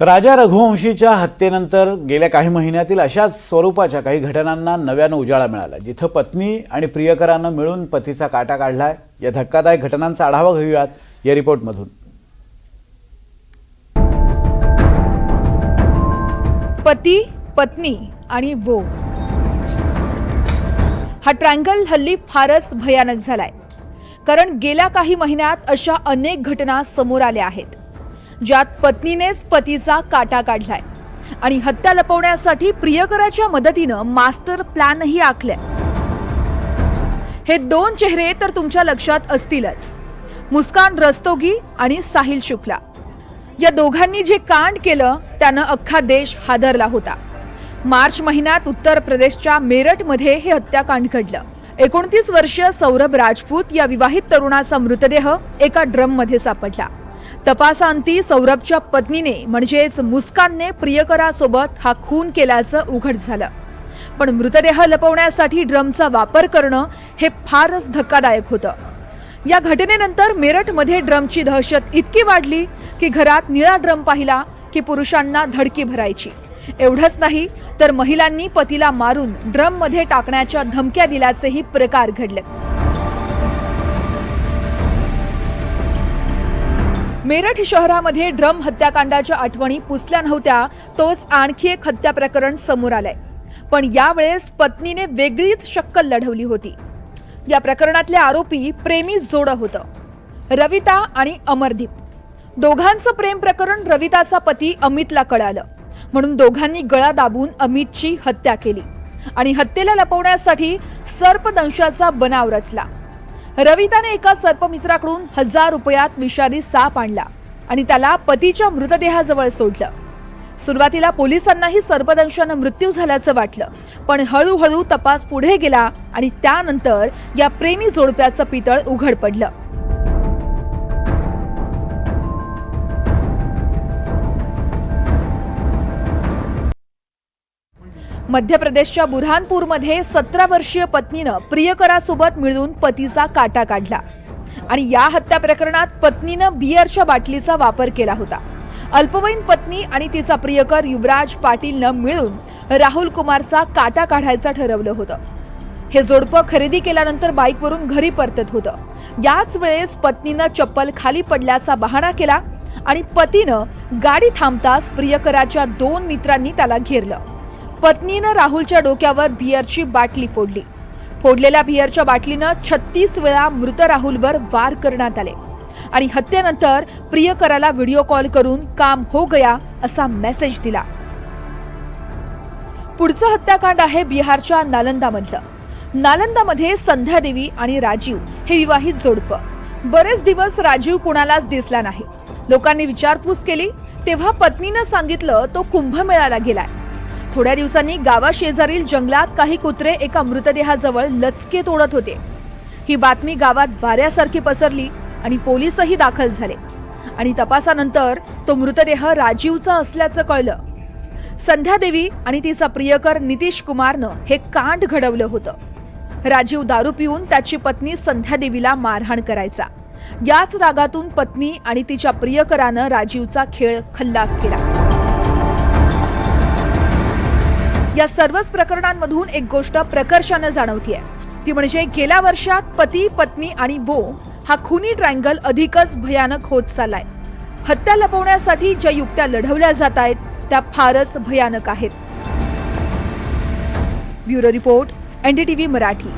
राजा रघुवंशीच्या हत्येनंतर गेल्या काही महिन्यातील अशाच स्वरूपाच्या काही घटनांना नव्यानं उजाळा मिळाला जिथं पत्नी आणि प्रियकरानं मिळून पतीचा काटा काढलाय. या धक्कादायक घटनांचा आढावा घेऊयात या रिपोर्टमधून. पती पत्नी आणि बो. हा ट्रँगल हल्ली फारच भयानक झालाय. कारण गेल्या काही महिन्यात अशा अनेक घटना समोर आल्या आहेत. ज्यात पत्नीनेच पतीचा काटा काढलाय. आणि हत्या लपवण्यासाठी प्रियकराच्या मदतीनं मास्टर प्लॅनही आखलाय. हे दोन चेहरे तर तुमच्या लक्षात असतीलच. मुस्कान रस्तोगी आणि साहिल शुक्ला. या दोघांनी जे कांड केलं त्यानं अख्खा देश हादरला होता. मार्च महिन्यात उत्तर प्रदेशच्या मेरठमध्ये हे हत्याकांड घडलं. एकोणतीस वर्षीय सौरभ राजपूत या विवाहित तरुणाचा मृतदेह एका ड्रममध्ये सापडला. तपासांती सौरभच्या पत्नीने म्हणजेच मुस्कानने प्रियकरासोबत हा खून केल्याचं उघड झालं. पण मृतदेह लपवण्यासाठी ड्रमचा वापर करणं हे फारच धक्कादायक होतं. या घटनेनंतर मेरठमध्ये ड्रमची दहशत इतकी वाढली की घरात निळा ड्रम पाहिला की पुरुषांना धडकी भरायची. एवढंच नाही तर महिलांनी पतीला मारून ड्रममध्ये टाकण्याच्या धमक्या दिल्याचेही प्रकार घडले मेरठ शहरामध्ये ड्रम हत्याकांडाच्या आठवणी पुसल्या नव्हत्या तोच आणखी एक हत्या प्रकरण समोर आलंय. पण यावेळेस पत्नीने वेगळीच शक्कल लढवली होती. या प्रकरणातले आरोपी प्रेमी जोडं होतं. रविता आणि अमरदीप. दोघांचं प्रेम प्रकरण रविताचा पती अमितला कळालं. म्हणून दोघांनी गळा दाबून अमितची हत्या केली. आणि हत्येला लपवण्यासाठी सर्पदंशाचा बनाव रचला. रविताने एका सर्पमित्राकडून हजार रुपयात विषारी साप आणला आणि त्याला पतीच्या मृतदेहाजवळ सोडलं. सुरुवातीला पोलिसांनाही सर्पदंशानं मृत्यू झाल्याचं वाटलं पण हळूहळू तपास पुढे गेला आणि त्यानंतर या प्रेमी जोडप्याचं पितळ उघड पडलं. मध्य प्रदेशच्या बुरहानपूरमध्ये सतरा वर्षीय पत्नीनं प्रियकरासोबत मिळून पतीचा काटा काढला. आणि या हत्या प्रकरणात पत्नीनं बियरच्या बाटलीचा वापर केला होता. अल्पवयीन पत्नी आणि तिचा प्रियकर युवराज पाटीलनं मिळून राहुल कुमारचा काटा काढायचं ठरवलं होतं. हे जोडपं खरेदी केल्यानंतर बाईकवरून घरी परतत होतं. याच वेळेस पत्नीनं चप्पल खाली पडल्याचा बहाणा केला आणि पतीनं गाडी थांबताच प्रियकराच्या दोन मित्रांनी त्याला घेरलं. पत्नीनं राहुलच्या डोक्यावर बियरची बाटली फोडली. फोडलेल्या बियरच्या बाटलीनं छत्तीस वेळा मृत राहुलवर वार करण्यात आले. आणि हत्येनंतर प्रियकराला व्हिडिओ कॉल करून काम हो गया असा मेसेज दिला. पुढचं हत्याकांड आहे बिहारच्या नालंदामधलं नालंदामध्ये संध्या देवी आणि राजीव हे विवाहित जोडपं. बरेच दिवस राजीव कुणालाच दिसला नाही. लोकांनी विचारपूस केली तेव्हा पत्नीनं सांगितलं तो कुंभमेळ्याला गेलाय. थोड्या दिवसांनी गावाशेजारील जंगलात काही कुत्रे एका मृतदेहाजवळ लचके तोडत होते. ही बातमी गावात वाऱ्यासारखी पसरली आणि पोलीसही दाखल झाले. आणि तपासानंतर तो मृतदेह राजीवचा असल्याचं कळलं. संध्या देवी आणि तिचा प्रियकर नितीश कुमारनं हे कांड घडवलं होतं. राजीव दारू पिऊन त्याची पत्नी संध्या देवीला मारहाण करायचा. याच रागातून पत्नी आणि तिच्या प्रियकरानं राजीवचा खेळ खल्लास केला. या सर्वच प्रकरणांमधून एक गोष्ट प्रकर्षानं जाणवतीये. ती म्हणजे गेल्या वर्षात पती पत्नी आणि बो हा खुनी ट्रँगल अधिकच भयानक होत चाललाय. हत्या लपवण्यासाठी ज्या युक्त्या लढवल्या जात आहेत त्या फारच भयानक आहेत. Bureau report NDTV Marathi.